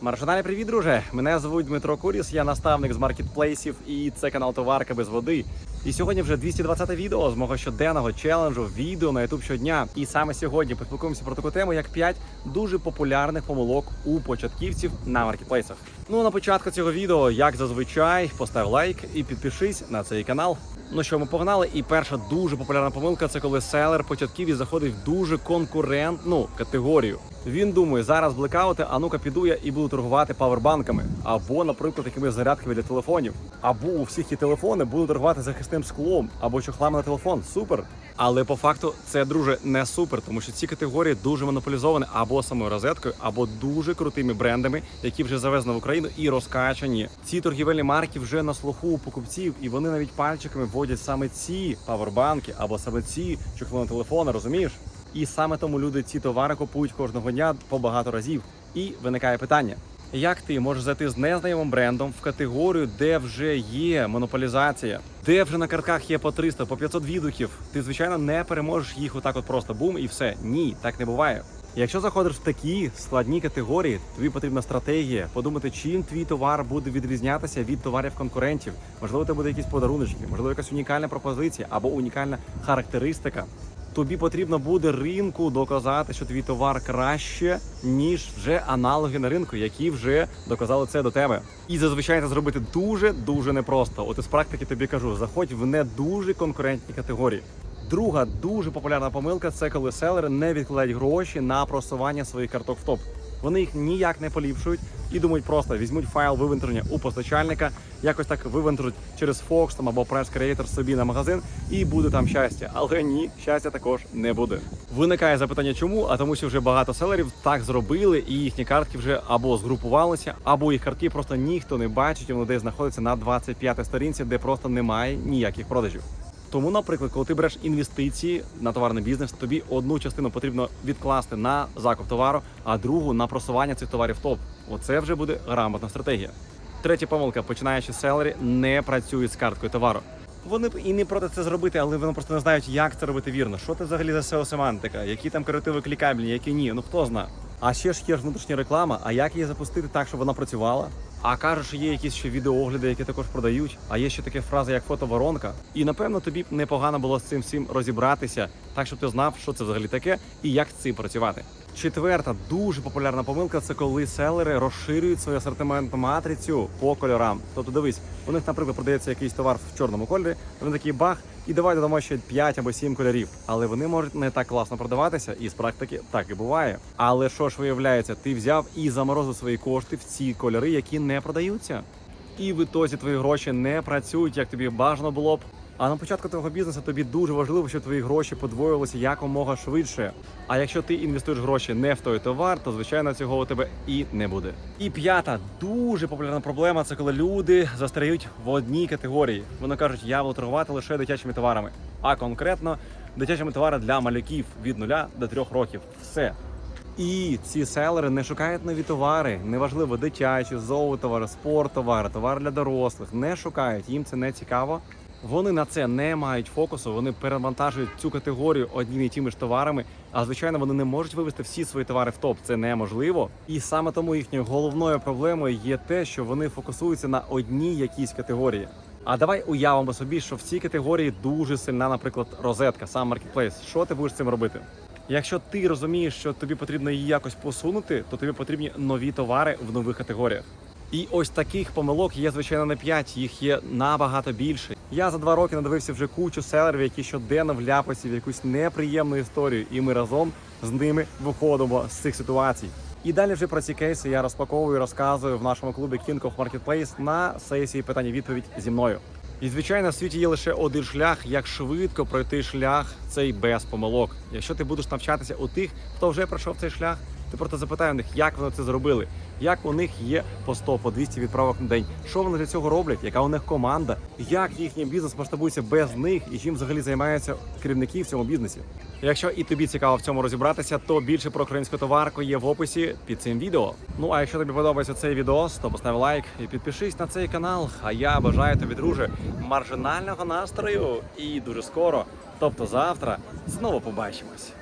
Маржинальний привіт, друже! Мене звуть Дмитро Куріс, я наставник з маркетплейсів, і це канал Товарка без води. І сьогодні вже 220 відео з мого щоденного челенджу відео на YouTube щодня. І саме сьогодні поспілкуємося про таку тему, як 5 дуже популярних помилок у початківців на маркетплейсах. Ну на початку цього відео, як зазвичай, постав лайк і підпишись на цей канал. Ну що, ми погнали. І перша дуже популярна помилка це коли селер початківець заходить в дуже конкурентну категорію. Він думає, зараз блекаути, а ну-ка піду я і буду торгувати павербанками, або, наприклад, якимись зарядками для телефонів, або у всіх ті телефони буду торгувати захисним склом, або чохлами на телефон. Супер. Але по факту це друже не супер, тому що ці категорії дуже монополізовані або самою розеткою, або дуже крутими брендами, які вже завезені в Україну і розкачані. Ці торгівельні марки вже на слуху у покупців, і вони навіть пальчиками вводять саме ці павербанки або саме ці чохли на телефони, розумієш? І саме тому люди ці товари купують кожного дня по багато разів. І виникає питання: як ти можеш зайти з незнайомим брендом в категорію, де вже є монополізація, де вже на картках є по 300, по 500 відгуків? Ти звичайно не переможеш їх отак, от просто бум і все. Ні, так не буває. Якщо заходиш в такі складні категорії, тобі потрібна стратегія, подумати, чим твій товар буде відрізнятися від товарів конкурентів. Можливо, це буде якісь подаруночки, можливо, якась унікальна пропозиція або унікальна характеристика. Тобі потрібно буде ринку доказати, що твій товар краще, ніж вже аналоги на ринку, які вже доказали це до тебе. І зазвичай це зробити дуже дуже непросто. От із практики тобі кажу, заходь в не дуже конкурентні категорії. Друга дуже популярна помилка це коли селери не відкладають гроші на просування своїх карток в топ. Вони їх ніяк не поліпшують і думають просто візьмуть файл вивентрення у постачальника, якось так вивентруть через Fox там або Press Creator собі на магазин, і буде там щастя. Але ні, щастя також не буде. Виникає запитання, чому? А тому, що вже багато селерів так зробили, і їхні картки вже або згрупувалися, або їх картки просто ніхто не бачить. і Вони десь знаходяться на 25 сторінці, де просто немає ніяких продажів. Тому, наприклад, коли ти береш інвестиції на товарний бізнес, тобі одну частину потрібно відкласти на закуп товару, а другу на просування цих товарів в топ. Оце вже буде грамотна стратегія. Третя помилка, починаючи селері, не працюють з карткою товару. Вони б і не проти це зробити, але вони просто не знають, як це робити вірно. Що це взагалі за seo семантика які там корективи клікабельні, які ні. Ну хто знає. А ще ж є ж внутрішня реклама. А як її запустити так, щоб вона працювала? А кажуть, що є якісь ще відеоогляди, які також продають. А є ще таке фраза, як фотоворонка. І напевно тобі б непогано було з цим всім розібратися, так щоб ти знав, що це взагалі таке і як з цим працювати. Четверта дуже популярна помилка це коли селери розширюють свою асортиментну матрицю по кольорам. Тобто, дивись, у них, наприклад, продається якийсь товар в чорному кольорі, вони такий бах, і давай додамо ще 5 або 7 кольорів. Але вони можуть не так класно продаватися, і з практики так і буває. Але що ж виявляється, ти взяв і заморозив свої кошти в ці кольори, які не продаються. І в ітозі твої гроші не працюють, як тобі бажано було б. А на початку твого бізнесу тобі дуже важливо, щоб твої гроші подвоювалися якомога швидше. А якщо ти інвестуєш гроші не в той товар, то звичайно цього у тебе і не буде. І п'ята дуже популярна проблема це коли люди застають в одній категорії. Вони кажуть, я буду торгувати лише дитячими товарами, а конкретно дитячими товарами для малюків від 0 до 3 років. Все. І ці селери не шукають нові товари, неважливо, дитячі, зоотовари, спорттовари, товари для дорослих. Не шукають, їм це не цікаво. Вони на це не мають фокусу. Вони перевантажують цю категорію одніми і тими ж товарами. А звичайно, вони не можуть вивести всі свої товари в топ. Це неможливо. І саме тому їхньою головною проблемою є те, що вони фокусуються на одній якійсь категорії. А давай уявимо собі, що в цій категорії дуже сильна, наприклад, розетка, сам маркетплейс. Що ти будеш з цим робити? Якщо ти розумієш, що тобі потрібно її якось посунути, то тобі потрібні нові товари в нових категоріях. І ось таких помилок є звичайно не 5, їх є набагато більше. Я за два роки надивився вже кучу селерів, які щоденно вляпаються в якусь неприємну історію, і ми разом з ними виходимо з цих ситуацій. І далі вже про ці кейси я розпаковую, розказую в нашому клубі King of Marketplace на сесії питання-відповідь зі мною. І звичайно, в світі є лише один шлях, як швидко пройти шлях цей без помилок. Якщо ти будеш навчатися у тих, хто вже пройшов цей шлях, ти просто запитай у них, як вони це зробили, як у них є по 100, по 200 відправок на день, що вони для цього роблять, яка у них команда, як їхній бізнес масштабується без них і чим взагалі займаються керівники в цьому бізнесі. Якщо і тобі цікаво в цьому розібратися, то більше про українську товарку є в описі під цим відео. Ну а якщо тобі подобається цей відео, то постав лайк і підпишись на цей канал. А я бажаю тобі, друже, маржинального настрою і дуже скоро, тобто завтра, знову побачимось.